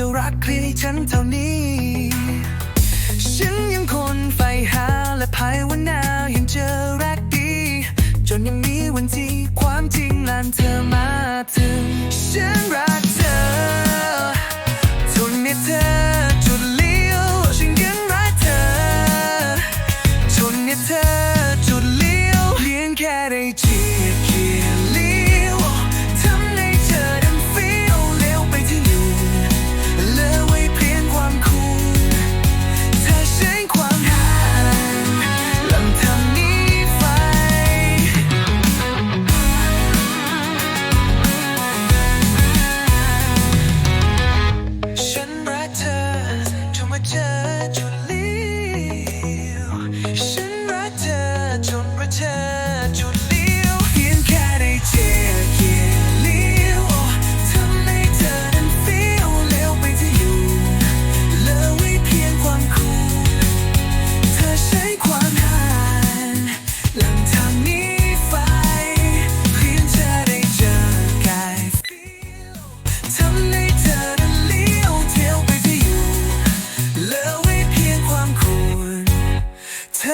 จะรักใครฉันเท่านี้ฉันยังคนไฟหาและภายวันหนาวยังเจอรักดีจนยังมีวันที่ความจริงลานเธอมาถึงฉันรักเธอทนนี้เธอจุดเลี้ยวฉันยังรักเธอทนนี้เธอ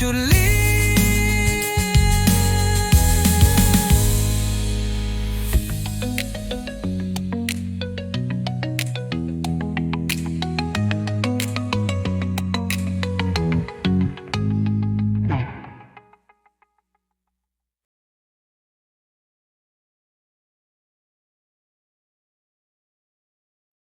you leave